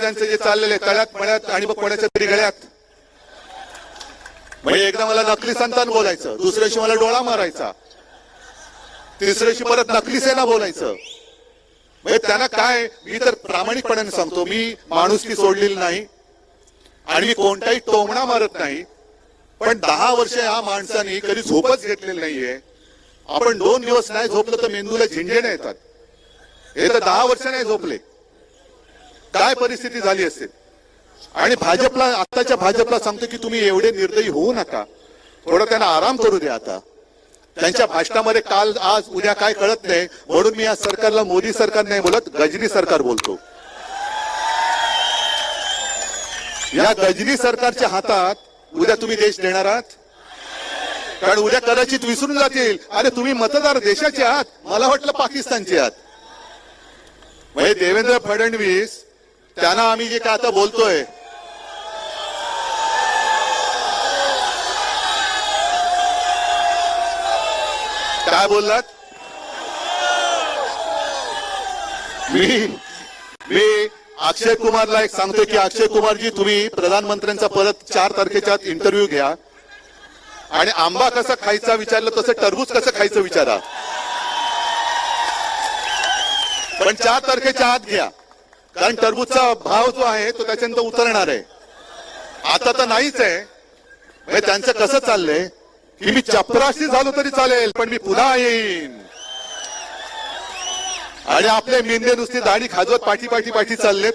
त्यांचं जे चाललेले तळ्यात मळ्यात आणि मग कोणाच्या तरी गळ्यात. म्हणजे एकदा मला नकली संतान बोलायचं दुसऱ्याशी मला डोळा मारायचा तिसऱ्याशी परत नकली सेना बोलायचं. म्हणजे त्यांना काय मी तर प्रामाणिकपणाने सांगतो मी माणुसकी सोडलेली नाही आणि मी कोणताही टोमणा मारत नाही. पण दहा वर्ष या माणसाने कधी झोपच घेतलेली नाहीये. आपण दोन दिवस नाही झोपलं तर मेंदूला झिंजेने येतात. हे तर दहा वर्ष नाही झोपले. काय परिस्थिती झाली असेल आणि भाजपला आताच्या भाजपला सांगतो की तुम्ही एवढे निर्दयी होऊ नका. थोडं त्यांना आराम करू द्या आता. त्यांच्या भाषणामध्ये काल आज उद्या काय कळत नाही. म्हणून मी या सरकारला मोदी सरकार नाही बोलत गजनी सरकार बोलतो. या गजनी सरकारच्या हातात उद्या तुम्ही देश देणार आहात? कारण उद्या कदाचित विसरून जातील. अरे तुम्ही मतदार देशाचे आहात. मला वाटलं पाकिस्तानचे आहात. म्हणजे देवेंद्र फडणवीस त्यांना आम्ही जे काय आता बोलतोय काय बोललात? मी मी अक्षय कुमारला एक सांगतो की अक्षय कुमारजी तुम्ही प्रधानमंत्र्यांचा परत चार तारखेच्या इंटरव्ह्यू घ्या. आणि आंबा कसा खायचा विचारलं तसं टरबूज कसं खायचं विचारा. पण चार तारखेच्या आत घ्या. कारण टरबूजचा भाव जो आहे तो त्याच्यानंतर उतरणार आहे. आता तर नाहीच आहे. म्हणजे त्यांचं कसं चाललंय? की मी चपराशी झालो तरी चालेल पण मी पुन्हा येईन. आणि आपले मेंदे नुसती दाढी खाजवत पाठी पाठी पाठी चाललेत.